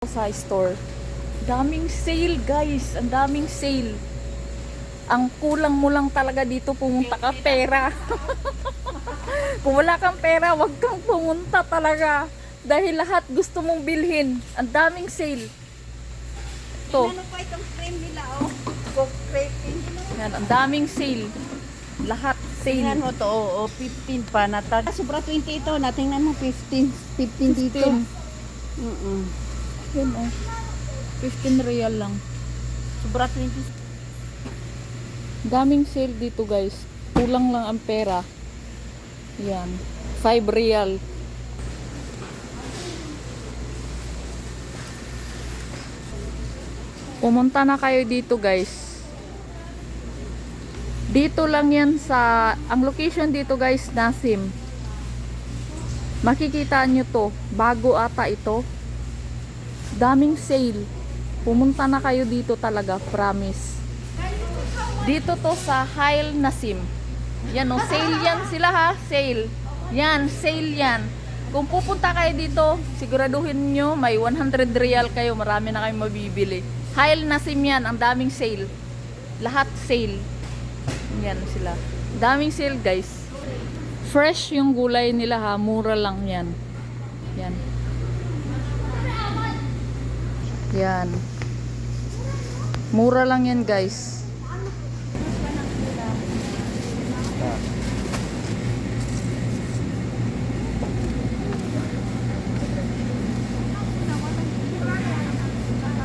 sa store. Daming sale guys, ang daming sale. Ang kulang mo lang talaga dito pumunta ka pera. Kung wala kang pera, wag kang pumunta talaga. Dahil lahat gusto mong bilhin. Ang daming sale. Ito, Ano pa itong cream nila, oh? Coke creping. yan, ang daming sale. Lahat Tingnan sale. mo to, oh, oh, 15 pa. Nata ah, sobra 20 ito. Natingnan mo, 15. 15 dito. 15. Mm-mm. Yun oh. 15 real lang. Sobra 20. Daming sale dito guys. Kulang lang ang pera. Yan. 5 real. Pumunta na kayo dito guys. Dito lang yan sa, ang location dito guys, Nasim. Makikita nyo to, bago ata ito. Daming sale. Pumunta na kayo dito talaga, promise. Dito to sa Hail Nasim. Yan o, sale yan sila ha, sale. Yan, sale yan. Kung pupunta kayo dito, siguraduhin nyo may 100 real kayo, marami na kayong mabibili. Hail Nasim yan, ang daming sale. Lahat sale. Yan sila. Daming sale guys. Fresh yung gulay nila ha, mura lang yan. Yan. Yan. Mura lang yan guys.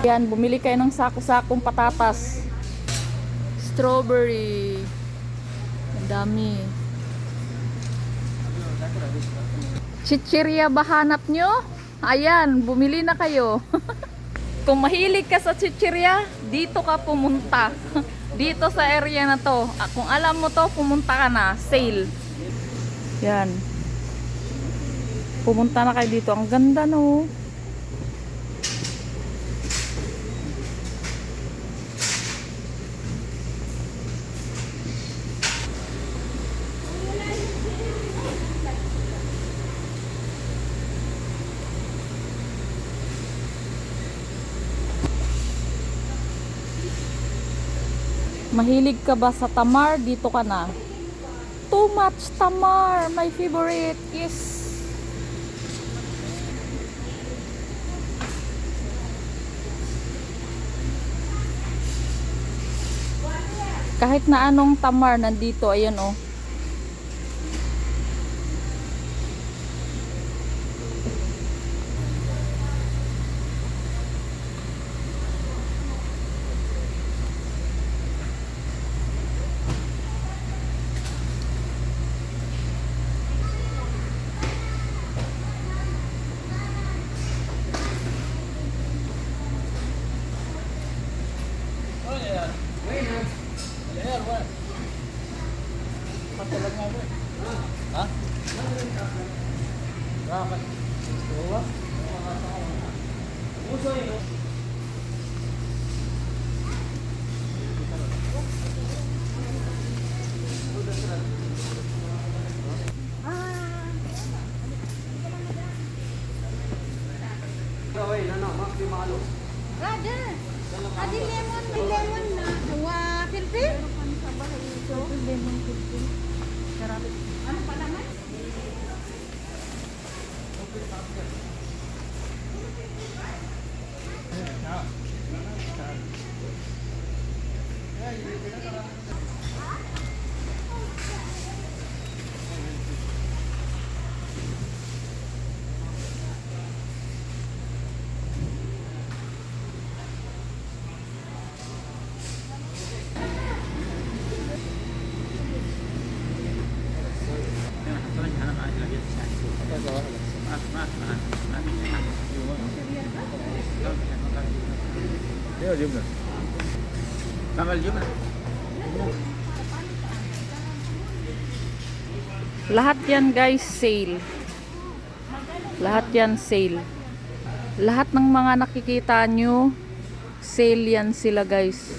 Yan, bumili kayo ng sako-sakong patatas. Strawberry. Ang dami. Chichirya ba hanap nyo? Ayan, bumili na kayo. Kung mahilig ka sa chichirya, dito ka pumunta. dito sa area na to. Ah, Kung alam mo to, pumunta ka na. Sale. Yan. Pumunta na kayo dito. Ang ganda no. Mahilig ka ba sa tamar? Dito ka na. Too much tamar. My favorite is kahit na anong tamar nandito. Ayan oh. Ada. Ada lemon, may lemon na. Wah, pilpil? Lemon pilpil. Ano pa naman? Leo jumlah. Tanggal jumlah. Lahat yan guys, sale. Lahat yan sale. Lahat ng mga nakikita nyo, sale yan sila guys.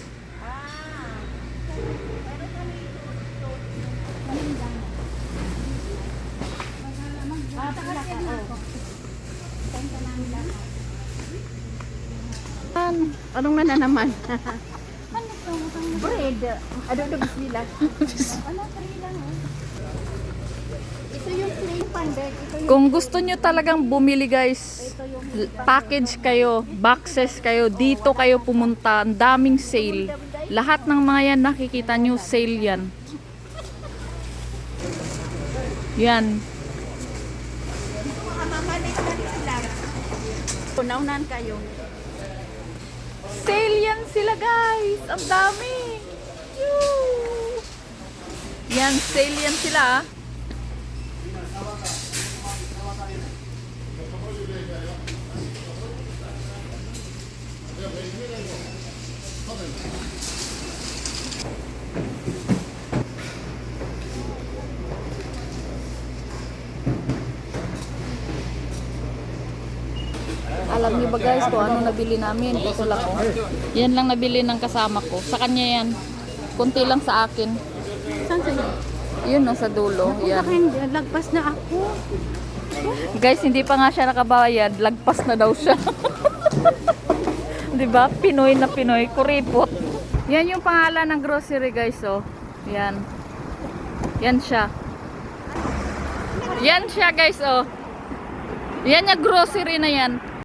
Anong na na naman? Bread. Ano na bismillah? Ano, free lang oh. Ito yung plain pandek. Kung gusto nyo talagang bumili guys, package kayo, boxes kayo, dito kayo pumunta, ang daming sale. Lahat ng mga yan nakikita nyo, sale yan. Yan. mamalit-malit lang. Naunan kayo. Sale sila guys! Ang dami! Yan, sale yan sila Alam niyo ba guys kung ano nabili namin? Ito lang oh. Yan lang nabili ng kasama ko. Sa kanya yan. Kunti lang sa akin. Saan sa'yo? Yun no, sa dulo. Yan. Akin, lagpas na ako. Guys, hindi pa nga siya nakabayad. Lagpas na daw siya. 'Di ba? Pinoy na Pinoy, kuripot. Yan yung pangalan ng grocery, guys, oh. Yan. Yan siya. Yan siya, guys, oh. Yan yung grocery na yan.